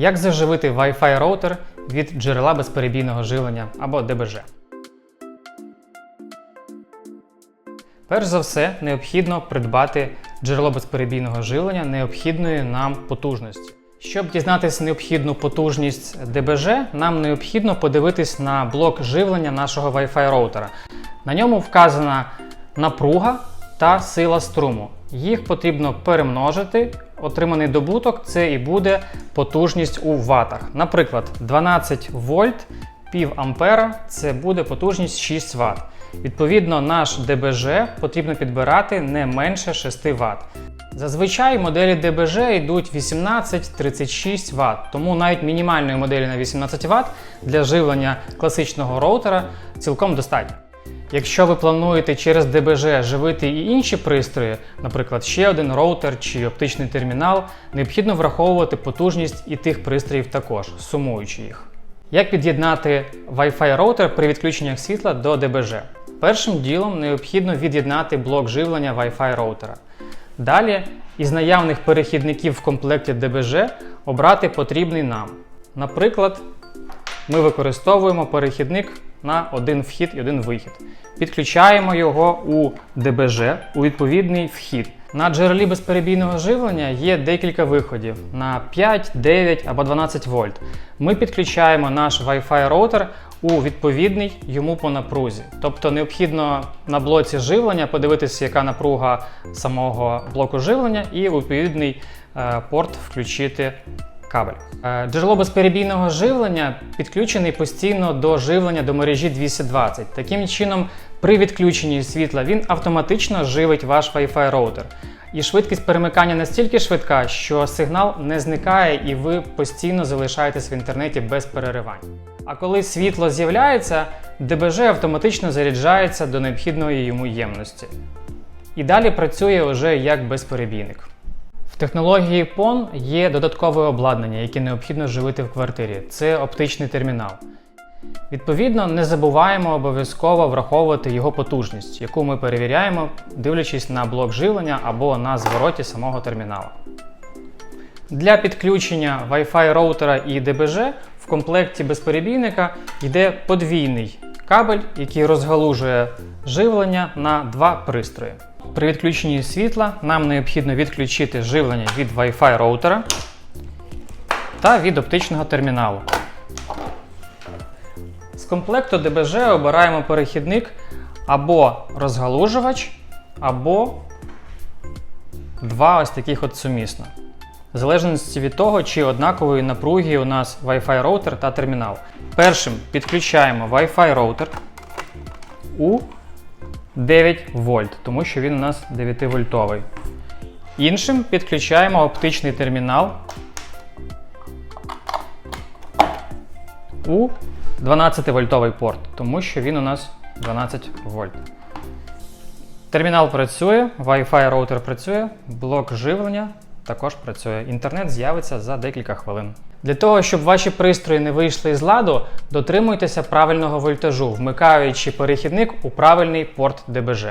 Як заживити Wi-Fi роутер від джерела безперебійного живлення або ДБЖ? Перш за все, необхідно придбати джерело безперебійного живлення необхідної нам потужності. Щоб дізнатися необхідну потужність ДБЖ, нам необхідно подивитись на блок живлення нашого Wi-Fi роутера. На ньому вказана напруга та сила струму. Їх потрібно перемножити. Отриманий добуток це і буде потужність у ватах. Наприклад, 12 вольт пів ампера це буде потужність 6 Вт. Відповідно, наш ДБЖ потрібно підбирати не менше 6 Вт. Зазвичай моделі ДБЖ йдуть 18-36 Вт, тому навіть мінімальної моделі на 18 Вт для живлення класичного роутера цілком достатньо. Якщо ви плануєте через ДБЖ живити і інші пристрої, наприклад, ще один роутер чи оптичний термінал, необхідно враховувати потужність і тих пристроїв також, сумуючи їх. Як під'єднати Wi-Fi роутер при відключеннях світла до ДБЖ? Першим ділом необхідно від'єднати блок живлення Wi-Fi роутера. Далі, із наявних перехідників в комплекті ДБЖ обрати потрібний нам. Наприклад, ми використовуємо перехідник на один вхід і один вихід. Підключаємо його у ДБЖ у відповідний вхід. На джерелі безперебійного живлення є декілька виходів на 5, 9 або 12 вольт. Ми підключаємо наш Wi-Fi роутер у відповідний йому по напрузі. Тобто необхідно на блоці живлення подивитися, яка напруга самого блоку живлення, і у відповідний е, порт включити кабель. Е, Джерело безперебійного живлення підключений постійно до живлення до мережі 220. Таким чином, при відключенні світла він автоматично живить ваш Wi-Fi роутер. І швидкість перемикання настільки швидка, що сигнал не зникає і ви постійно залишаєтесь в інтернеті без переривань. А коли світло з'являється, ДБЖ автоматично заряджається до необхідної йому ємності. І далі працює вже як безперебійник. Технології PON є додаткове обладнання, яке необхідно живити в квартирі. Це оптичний термінал. Відповідно, не забуваємо обов'язково враховувати його потужність, яку ми перевіряємо, дивлячись на блок живлення або на звороті самого термінала. Для підключення Wi-Fi роутера і ДБЖ в комплекті безперебійника йде подвійний кабель, який розгалужує живлення на два пристрої. При відключенні світла нам необхідно відключити живлення від Wi-Fi роутера та від оптичного терміналу. З комплекту ДБЖ обираємо перехідник або розгалужувач, або два ось таких от сумісно. В залежності від того, чи однакової напруги у нас Wi-Fi роутер та термінал. Першим підключаємо Wi-Fi роутер у 9 вольт, тому що він у нас 9 вольтовий. Іншим підключаємо оптичний термінал у 12-вольтовий порт, тому що він у нас 12 вольт. Термінал працює, Wi-Fi роутер працює, блок живлення також працює. Інтернет з'явиться за декілька хвилин. Для того, щоб ваші пристрої не вийшли з ладу, дотримуйтеся правильного вольтажу, вмикаючи перехідник у правильний порт ДБЖ.